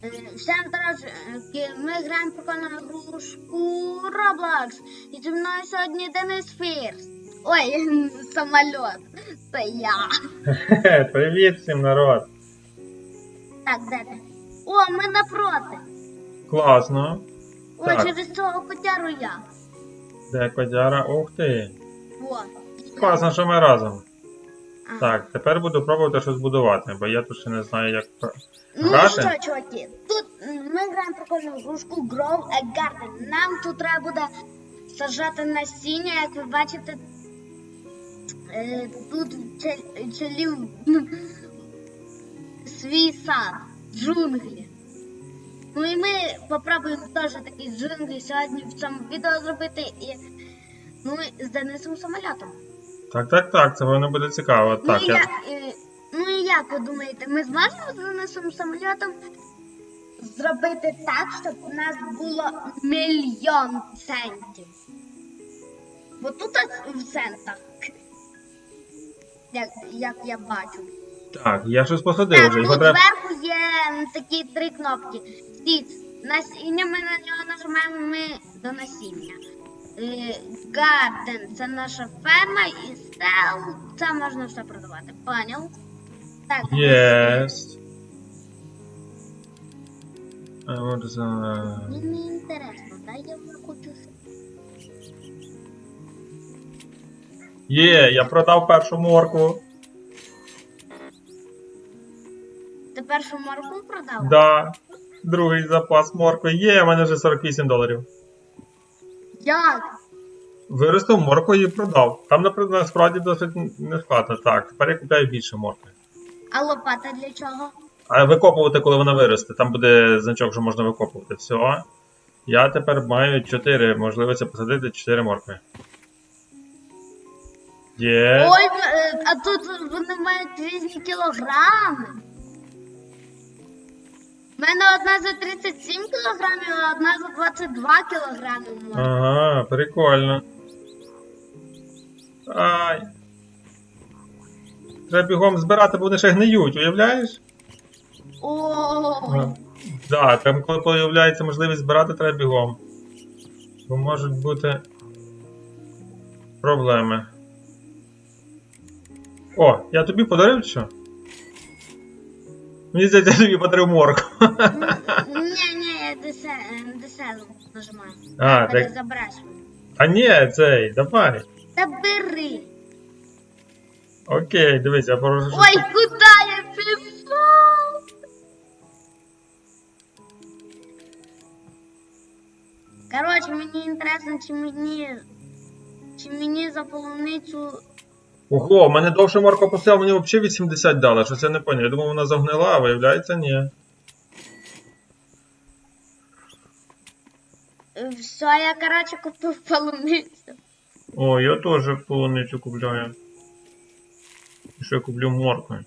Всем здравствуйте, ми граємо прикольну игрушку Roblox. І зі мною сьогодні Денис Фірс. Ой, самоліт. Це я. Привіт всім народ! Так, де? О, ми напроти. Класно. Ой, Так. через цього котяру я. Де кодяра? Ух ти! О. Класно, що ми разом. Так, тепер буду пробувати щось будувати, бо я тут ще не знаю, як. Ну Грати? що, чуваки, тут м, ми граємо прикольну ігрушку Grow a Garden. Нам тут треба буде сажати насіння, як ви бачите. Е, тут челів свій сад, джунглі. Ну і ми попробуємо теж такі джунглі сьогодні в цьому відео зробити і ну і з Денисом самольотом. Так, так, так, це воно буде цікаво. Так, ну, і я. я, е, ну і як ви думаєте, ми зможемо з Денисом самольотом зробити так, щоб у нас було мільйон центів? Бо тут в центах. Як, як я бачу. Так, я щось посадив Так, вже. Тут треба. зверху є такі три кнопки. Seeds. Насіння ми на нього нажимаємо ми до насіння. Garden це наша ферма і sell це можна все продавати. Поняв? Так. Єс. А от за. Мені не інтересно, дай я хочу. Є, я продав першу моркву. Ти першу морку продав? Да. Другий запас моркви. Є, у мене вже 48 доларів. Як? Виростив моркву і продав. Там, наприклад, насправді досить нескладно. Так, тепер я купляю більше моркви. А лопата для чого? А викопувати, коли вона виросте. Там буде значок, що можна викопувати. Все. Я тепер маю 4 можливості посадити 4 моркви. Є. Ой, е, а тут вони мають різні кілограми. У мене одна за 37 кілограмів, а одна за 22 кілограми. може. Ага, прикольно. Ай. Треба бігом збирати, бо вони ще гниють, уявляєш? Ой. Да, там коли появляється можливість збирати, треба бігом. Бо можуть бути проблеми. О, я тобі подарив що? Мені здається, я тобі подарив морку. Ні, ні, я деселу нажимаю. А, так. забирай. А ні, цей, давай. Та бери. Окей, дивись, я порожу. Ой, куди я пішов? Коротше, мені інтересно, чи мені. Чи мені за полуницю. Ого, в мене довше морква посила, мені взагалі 80 дала, щось я не поняв. Я думав, вона загнила, а виявляється, ні. Все, я, коротше, купив полуницю. О, я теж полуницю купляю. І ще куплю моркви.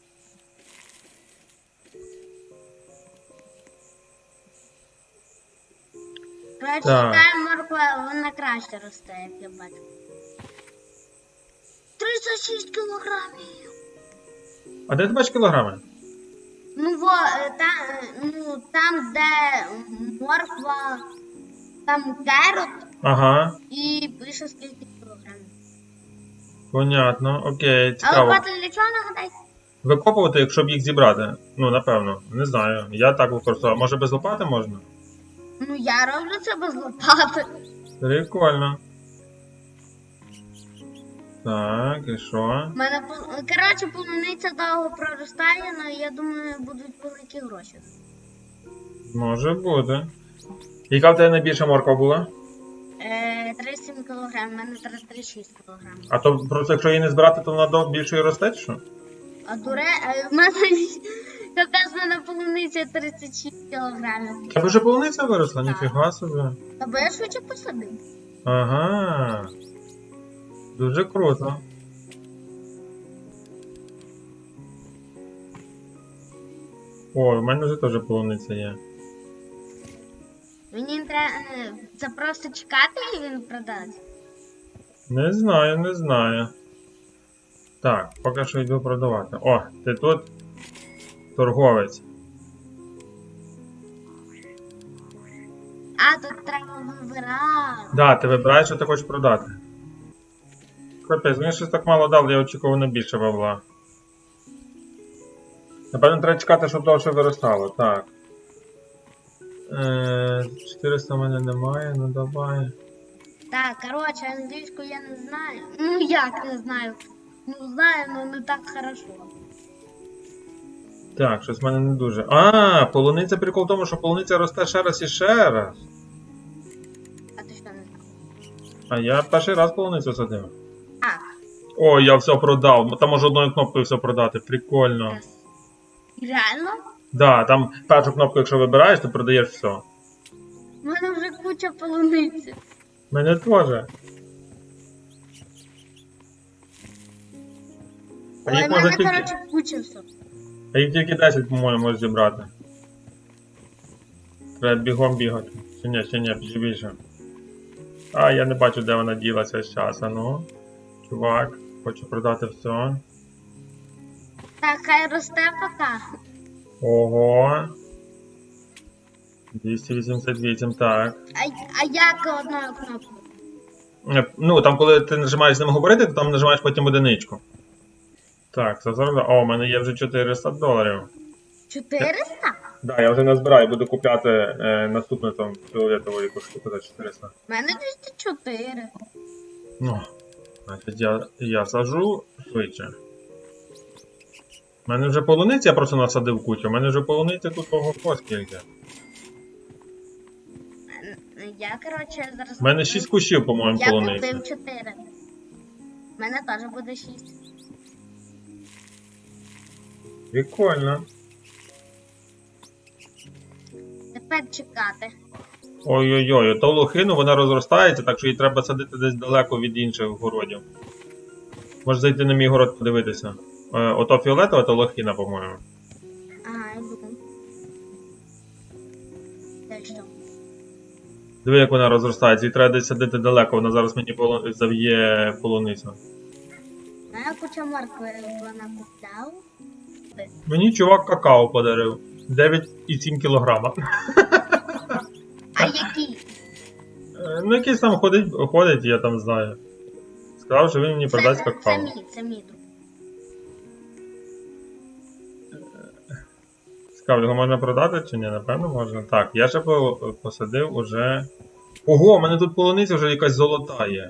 Коротше, Так. така морква, вона краще росте, як я бачу. 36 кілограмів. А де ти бачиш кілограми? Ну, во, е, та, е, ну, там, де морква, там керот Ага, і пише скільки кілограмів. понятно, окей, А цікаво. лопата для чого нагадай? Викопувати, якщо б їх зібрати. Ну, напевно, не знаю. Я так використовував. Може без лопати можна? Ну, я роблю це без лопати. Прикольно. Так, і що? У мене коротше, полуниця довго проростає, але я думаю, будуть великі гроші. Може бути. Яка в тебе найбільша морква була? Е, 37 кілограм, у мене зараз 36 кілограм. А то просто якщо її не збирати, то вона до більшої росте, чи що? А дуре, е, в мене в мене полуниця 36 кілограмів. Тебе вже полуниця виросла, ніфіга собі. Та бо я швидше посадив. Ага. Дуже круто. Ой, у мене вже теж полуниця є. Мені треба е, це просто чекати і він продасть. Не знаю, не знаю. Так, поки що йду продавати. О, ти тут торговець. А, тут треба вибирати. Да, ти вибираєш, що ти хочеш продати. Капець, мені щось так мало дав, я очікував на більше бабла. Напевно, треба чекати, щоб довше виростало. Так. Е, 400 в мене немає, ну давай. Так, коротше, англійську я не знаю. Ну як не знаю. Ну знаю, але не так хорошо. Так, щось в мене не дуже. А, полуниця прикол в тому, що полуниця росте ще раз і ще раз. А ти що не знав? А я перший раз полуницю садив. О, я все продав. Там можу одною кнопкою все продати. Прикольно. Раз. Реально? Да, там першу кнопку, якщо вибираєш, ти продаєш все. У мене вже куча полуниці. Мене теж. А їх можна мене, тільки. коротше, куча все. А їх тільки 10, по-моєму, можеш зібрати. Треба бігом бігати. Чи ні, чи ні, більше. А, я не бачу, де вона ділася з часу, ну. Чувак, хочу продати все. Так, хай росте пока. Ого. 288, так. А, а як одною кнопкою? Е, Ну, там, коли ти нажимаєш з ним говорити, то там нажимаєш потім одиничку. Так, це зараз. О, у мене є вже 400 доларів. 400? Да, я вже назбираю, буду купляти е, наступну там фіолетову якусь штуку за 400. У мене 204. Ну, значить я, я сажу швидше. У мене вже полуниці, я просто насадив кучу, у мене вже полуниці тут ого скільки. Я, коротше, зараз. У мене 6 кущів, по-моєму, Я купив 4. У мене теж буде 6. Прикольно. Тепер чекати. Ой-ой-ой, то лохину вона розростається, так що її треба садити десь далеко від інших городів. Можеш зайти на мій город подивитися. Е, ото фіолетова, то лохина, по-моєму. Ага. Те що? Диви, як вона розростається, її треба десь садити далеко, вона зараз мені полу... зав'є полуницю. А куча моркви вона купляв. Мені чувак какао подарив. 9,7 кілограма. А які? Е, Ну, якийсь там ходить, ходить, я там знаю. Сказав, що він мені продасть це, це какао. мій, це мій друг. Його можна продати чи ні? Напевно можна. Так, я ще посадив уже. Ого, у мене тут полуниця вже якась золота є.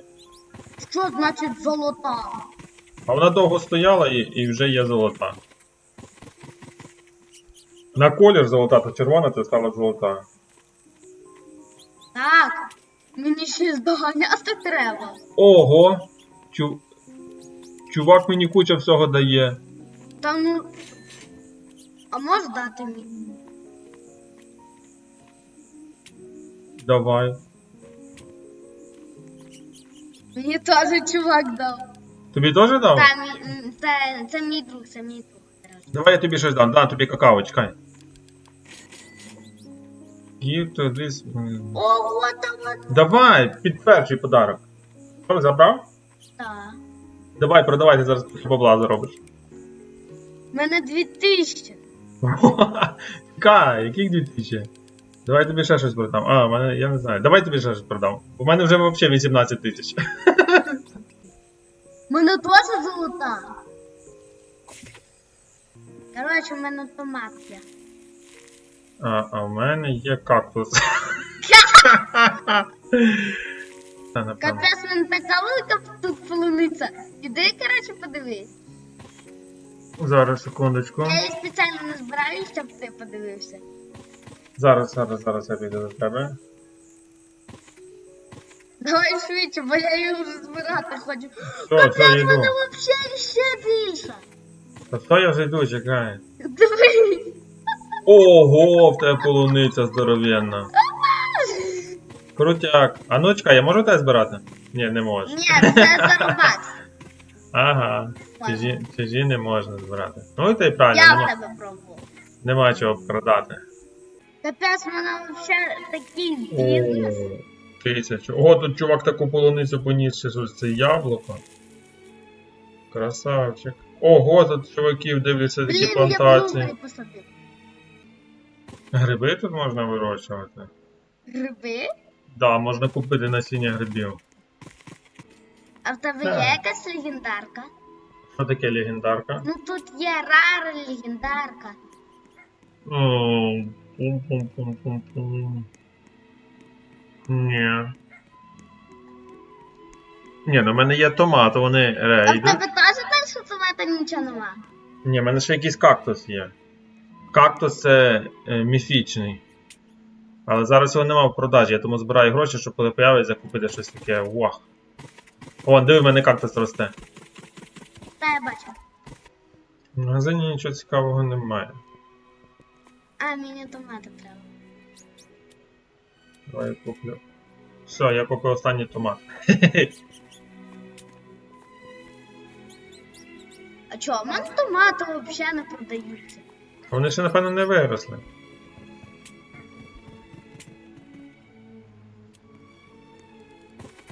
Що значить золота? А вона довго стояла і, і вже є золота. На колір золота, то червона, то стала золота. Так, мені ще здоганяти треба. Ого! Чу... Чувак мені куча всього дає. Та ну. А можеш дати мені? Давай. Мені теж чувак дав. Тобі теж дав? Та, мій, м, це, це мій друг, це мій друг. Давай я тобі щось дам. Да, тобі какао, чекай. Give to this... О, от, от, Давай, під перший подарок. Що, забрав? так. Давай, продавай, ти зараз бабла заробиш. У мене 2000. Чекай, яких 2000? Давай тобі ще щось продам. А, мене, я не знаю. Давай тобі ще щось продам. У мене вже взагалі 18 тисяч. У мене теж золота. Коротше, у мене томат є. А, а в мене є кактус. Капець, в мене така велика тут полуниця. Іди, коротше, подивись. Зараз, секундочку. Я її спеціально не збираю, щоб ти подивився. Зараз, зараз, зараз я піду до тебе. Давай швидше, бо я її вже збирати хочу. Що, що я Капець, йду? мене взагалі ще більше. Та що я вже йду, чекай. Дивись. Ого, в тебе полуниця здоровенна. Крутяк. А ну чекай, я можу тебе збирати? Ні, не можу. Ні, це зарубак. Ага. Чужі, чужі не можна збирати. Ну і й правильно, Я в нема, тебе пробував. нема чого продати. Капець, в мене взагалі такий бізнес. Тисячу. О, тут чувак таку полуницю поніс, ще це яблуко. Красавчик. Ого, тут чуваків дивляться такі Блін, я плантації. посадив. Гриби тут можна вирощувати. Гриби? Да, можна купити насіння грибів. А в тебе Так. є якась легендарка? Що таке легендарка? Ну тут є рара легендарка. О, Пум-пум-пум-пум-пум. Ні. Ні, ну в мене є томат, вони А в рейди. тебе теж що томата нічого нема? Ні, в мене ще якийсь кактус є. Кактус е, міфічний. Але зараз його нема в продажі, я тому збираю гроші, щоб коли появиться купити щось таке. Вах. О, диви, в мене кактус росте. Та я бачу. В магазині нічого цікавого немає. А, мені томати треба. Давай я куплю. Все, я купив останній томат. А чого? У мене томати взагалі не продаються. Вони ще, напевно, не виросли.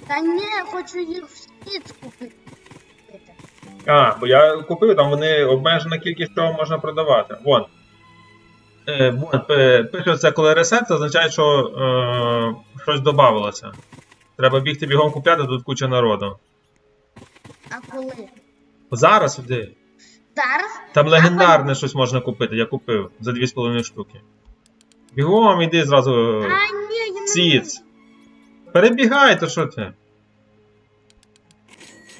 Та ні, я хочу їх всі купити. А, бо я купив, там вони обмежена кількість чого можна продавати. Вон. Е, вон, пише це, коли ресет, це означає, що е, щось додавалося. Треба бігти бігом купляти, тут куча народу. А коли? Зараз іди. Зараз? Там легендарне щось можна купити, я купив за 2,5 штуки. Бігом іди зразу. А, ні, я не Сіц. Перебігай, то що ти?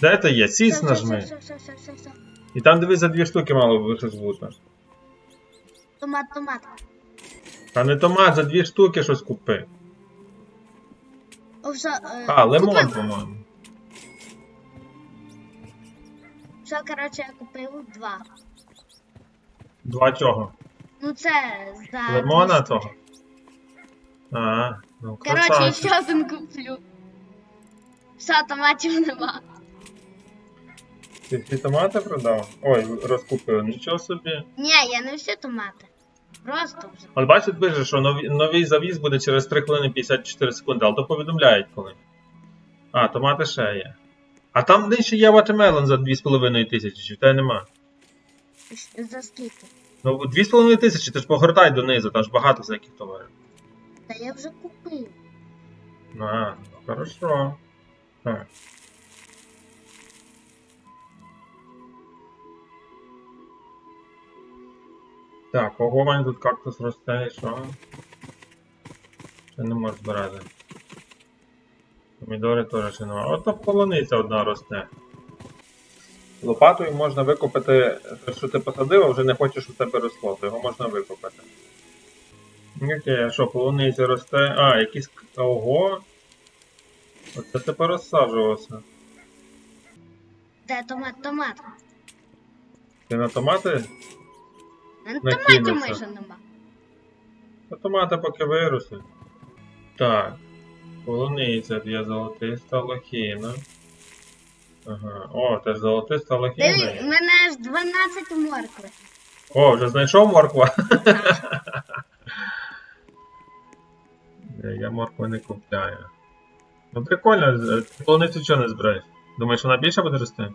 Де ти є? Сіц нажми. Все, все, все, все, все. І там дивись за дві штуки мало би щось бути. Томат, томат. А не томат, за дві штуки щось купи. О, все, е, А, лимон, купив. по-моєму. Все, коротше, я купив два. Два чого? Ну це за. Лимона 200. того? А, ну Коротше, ще один куплю. Все, томатів нема. Ти всі томати продав? Ой, розкупив, нічого собі. Ні, я не всі томати. Просто вже. От бачите, пише, що нові, новий завіз буде через 3 хвилини 54 секунди, але то повідомляють коли. А, томати ще є. А там нижче є watermelon за 2,5 тисячі, чи в тебе нема? За скільки? Ну, 2,5 тисячі, ти ж погортай донизу, там ж багато всяких товарів. Та я вже купив. А, ну, хорошо. Так. Так, ого, мене тут кактус росте, і що? Ще не можу збирати. Помідори теж ще немає. От там полуниця одна росте. Лопатою можна викопати те, що ти посадив, а вже не хочеш, щоб у тебе росло, то його можна викопати. Окей, а що, полуниця росте. А, якісь. к- Ого! Оце тепер розсаджувався. Де томат, томат. Ти на томати? Мене Накинувся. майже нема. Та томати поки виросли. Так. Полуниця дві золотиста лохіна. Ага. О, теж золотиста лохіна. Диви, є. у мене аж 12 моркви. О, вже знайшов морква. Ні, Я моркви не купляю. Ну прикольно, ти полуницю чого не збираєш? Думаєш, вона більше буде рости?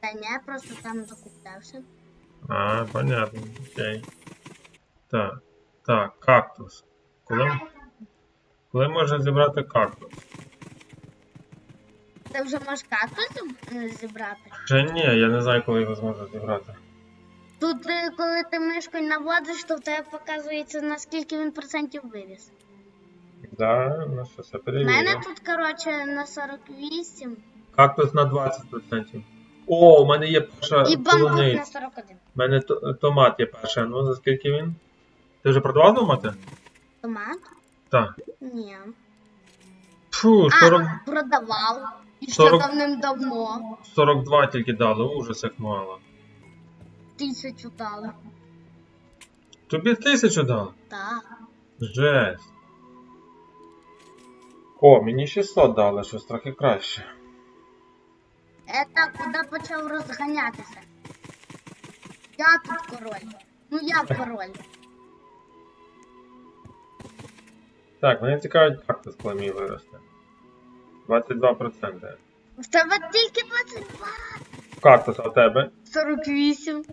Та ні, просто там закуплявся. А, понятно, окей. Так. Так, кактус. Коли, коли можна зібрати кактус? Ти вже можеш кактус е, зібрати. Ще ні, я не знаю, коли його зможу зібрати. Тут, е, коли ти мишкою наводиш, то в тебе показується, наскільки він процентів виріс. Да, ну що, все У мене тут, коротше, на 48 Кактус на 20%. О, у мене є перша і бамбук на 41. У мене томат є перша. Ну, за скільки він? Ти вже продавав томати? Томат? Так. Ні. Фу, 40, А, продавав. І ще 40. давним-давно. 42 тільки дали, ужас як мало. Тисячу дали. Тобі тисячу дали? Так. Жесть. О, мені 600 дали, щось трохи краще. Это куди почав розганятися? Я тут король. Ну я король. Так, мене цікавить кактус, коли мій виросте. 22%. В тебе тільки 22. Кактус, а у тебе? 48.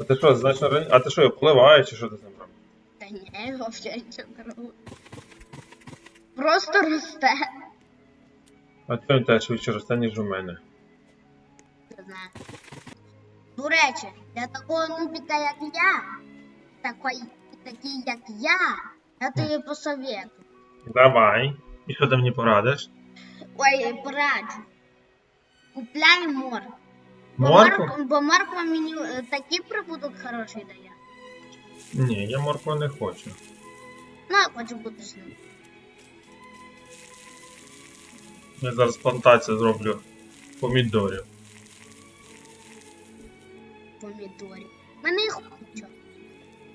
А ти що, значно раніше? А ти що, його поливаєш чи що ти з ним робиш? Та ні, я взагалі нічого не роблю. Просто росте. А чого він теж швидше росте, ніж у мене? Не знаю. До речі, для такого нубіка, як я, такий, такий, як я, я тобі посоветую. Давай. І що ти мені порадиш? Ой, пораджу. Купляй моркву. Бо Морку? Бо морква мені е, такий прибуток хороший дає. Ні, я моркву не хочу. Ну, я хочу бути з ним. Я зараз плантацію зроблю помідорів. Помідорів. Мене їх куча.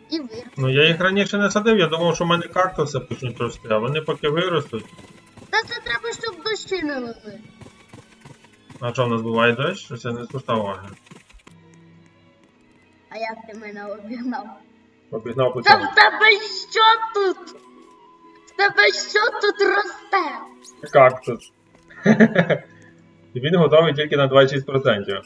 І вир. Ну я їх раніше не садив, я думав, що в мене кактуси почнуть рости, а вони поки виростуть. Та це треба, щоб дощі не лили. А що в нас буває дощ? Щось я не звертав уваги. А як ти мене обігнав? Обігнав Та цьому. в тебе що тут? В тебе що тут росте? Кактус. І він готовий тільки на 26%.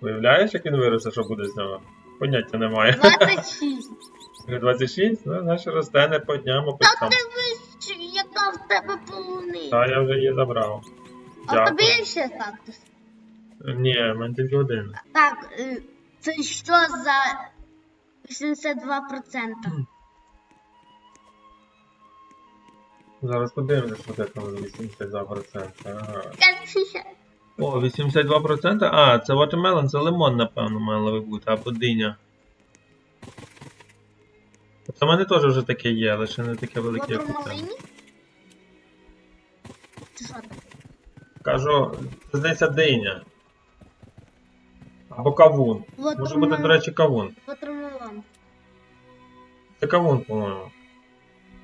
Уявляєш, як він виросте, що буде з нього? Поняття немає. 26. 26? Ну, значить росте не по дням, а по Та часам. дивись, яка в тебе полуниця. Та я вже її забрав. А в тобі є ще кактус? Ні, в мене тільки один. Так, е, це що за 82%? Зараз подивимося, що це там 82%. Ага. О, 82%? А, це watermelon, це лимон, напевно, мало би бути, або диня. Це в мене теж вже таке є, лише не таке велике, як у тебе. Чи що таке? Кажу, це здається диня. Або кавун. Може бути, до речі, кавун. Ватермелон. Це кавун, по-моєму.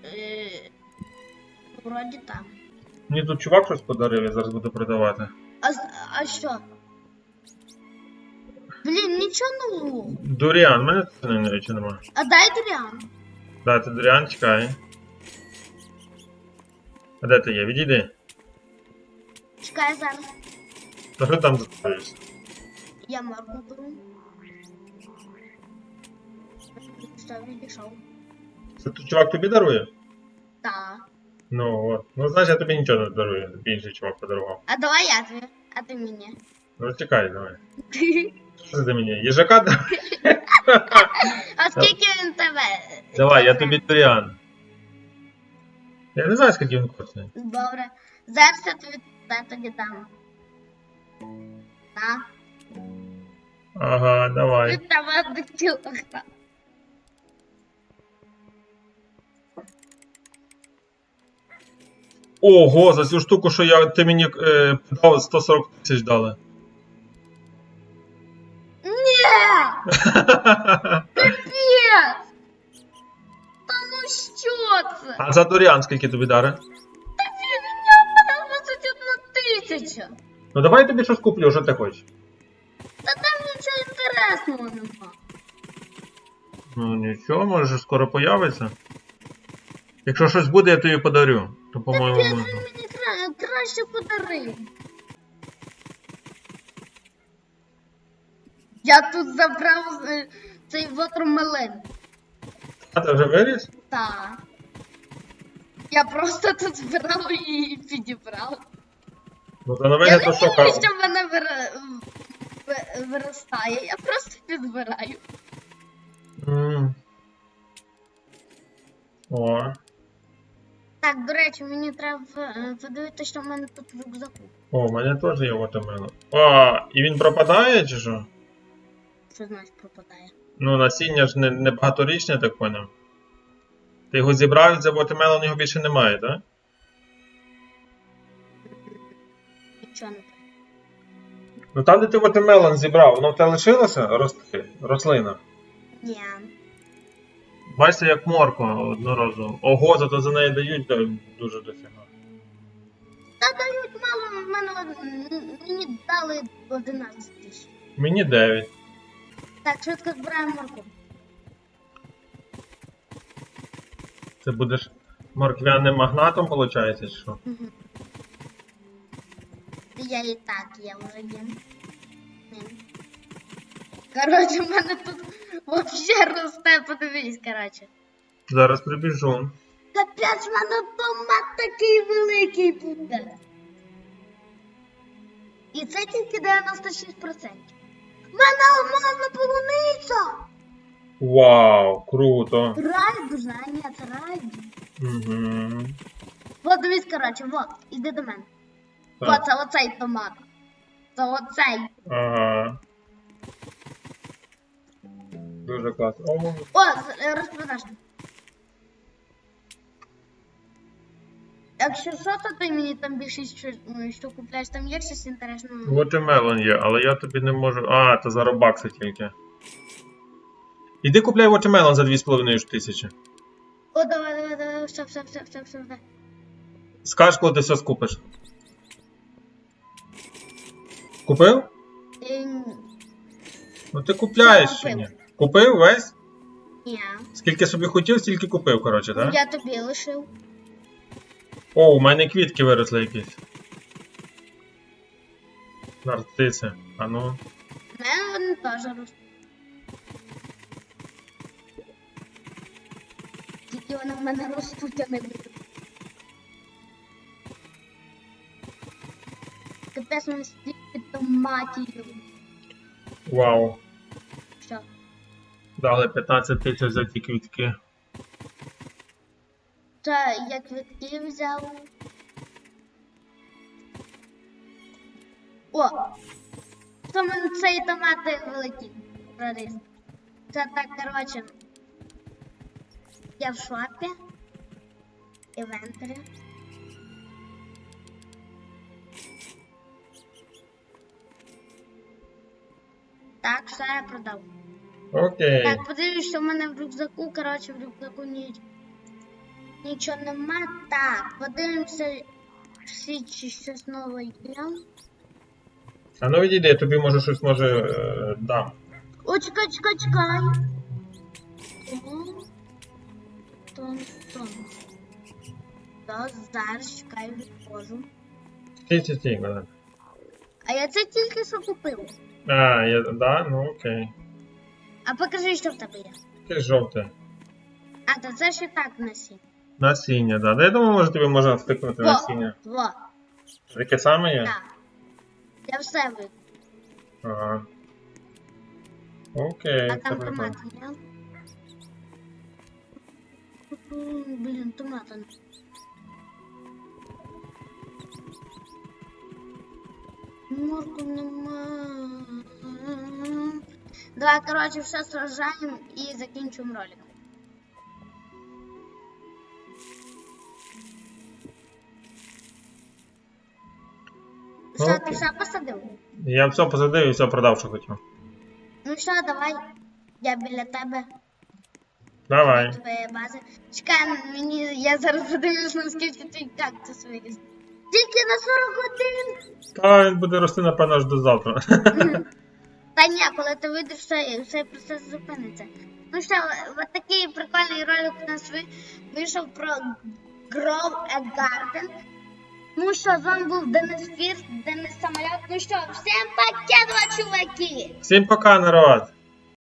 Е, Вроді там. Мені тут чувак щось подарив, я зараз буду продавати. А, з- а що? Блін, нічого нового. Дуріан, в мене тут не речі немає. А дай Дріан. Дайте Дуріан, чекай. А де ти є? Відійди. Чекай зараз. Та що там заставишся? Я морку беру. Що відійшов? Це тут чувак тобі дарує? Так. Ну от. Ну значить я тобі нічого не дарую, тобі інший чувак подарував. А давай я тобі, а ти мені. Ну чекай, давай. Що ти мені? Їжака? А скільки він тебе? Давай, я тобі Дуріан. Я не знаю, скільки він коштує. Добре. Зараз я тобі та тоді дам. На. Ага, давай. Від тебе до. Ого, за цю штуку, що я, ти мені е, дав 140 тисяч дали. Капець! Та ну що це? а за Дуріан скільки тобі дари? Та фігня мене 21 тисяча. Ну давай я тобі щось куплю, що ти хочеш. Та там нічого інтересного нема. Ну нічого, може скоро появиться. Якщо щось буде, я тобі подарю. То по-моєму. можна. мені кра- краще подарив. Я тут забрав е, цей вотермелен. А ти вже виріс? Так. Я просто тут збирав і підібрав. Ну то на Я вигляд не то що думаю, ка- що в мене вира- ви- виростає, я просто підбираю. М. О. Так, до речі, мені треба е, подивитися, що в мене тут в рюкзаку. О, в мене теж є watermelon. А, і він пропадає чи що? Що значить пропадає? Ну, насіння ж не, не багаторічне, так поняв. Ти його зібрав, за watermelon його більше немає, так? Нічого не так. Ну там, де ти watermelon зібрав, воно в тебе лишилося рости, рослина. Ні. Бачите, як морква одноразово. Ого, зато за неї дають да, дуже дофіга. Та дають мало, в мене мені дали 11 тисяч. Мені 9. Так, швидко збираємо морку. Це будеш морквяним магнатом, виходить, чи що? Мгм. Я і так, я. Ним. Коротше, в мене тут вообще росте, подивись, коротше. Зараз прибіжу. Капець, в мене томат такий великий буде. І це тільки 96%. Мене алмазна полуниця! Вау, круто. Райдужна, а це райдужна. Угу. Вот дивись, коротше, вот, іди до мене. Вот, це оцей томат. Це оцей. Ага. Дуже класно. О, О, розпродажний. Якщо що, то ти мені там більше що, ну, що купляєш, там є щось інтересне. Watermelon є, але я тобі не можу. А, то за робакси тільки. Іди купляй Watermelon за 2,5 тисячі. О, давай, давай, давай, все, все, все, все, все, все. Скажеш, коли ти все скупиш. Купив? Е, Ну ти купляєш Все, чи ні? купив. Купив весь? Ні. Скільки собі хотів, стільки купив, коротше, так? Я тобі лишив. О, у мене квітки виросли якісь. Нарциси. А ну. Мене вони теж ростуть. Тільки вони в мене ростуть, а не будуть. Капець мене стільки томатів. Вау. Все. Дали 15 тисяч за ті квітки. Та я квитки взяв. О! Мене цей томат великий проріс. Це так, коротше. Я в шопі. Івентарі. Так, все я продав. Окей. Так, подивлюсь, що в мене в рюкзаку, коротше, в рюкзаку ні... нічого нема. Так, подивимося, всі чи щось нове є. А ну відійди, я тобі може щось може е, дам. О, чекай, чекай, чекай. Тон, тон, тон. Зараз чекай, відходжу. Стій, стій, стій, Богдан. А я це тільки що купив. А, я, да? Ну окей. А покажи, що в тебе є. Яке жовте. А, то це ще так насіння. Насіння, да. Да, я думаю, може тобі можна втикнути Во, насіння. во, Таке саме є? так. Я все викупив. Ага. Окей. А це там прикольно. томати є? М, Блін, томата. не- Морку нема. Давай, коротше, все сражаємо і закінчуємо ролик. Все, ти все посадив? Я все посадив і все продав, що хотів. Ну що, давай. Я біля тебе. Давай. База. Чекай, мені я зараз подивлюсь, наскільки твій кактус виріс. Тільки на 40 Та він буде рости, напевно, аж до завтра. Та ні, коли ти вийдеш, все, все процес зупиниться. Ну що, от такий прикольний ролик у нас вийшов про Grow a Garden. Ну що, з вами був Денис Фірст, Денис Самолет. Ну що, всім два чуваки! Всім пока, народ!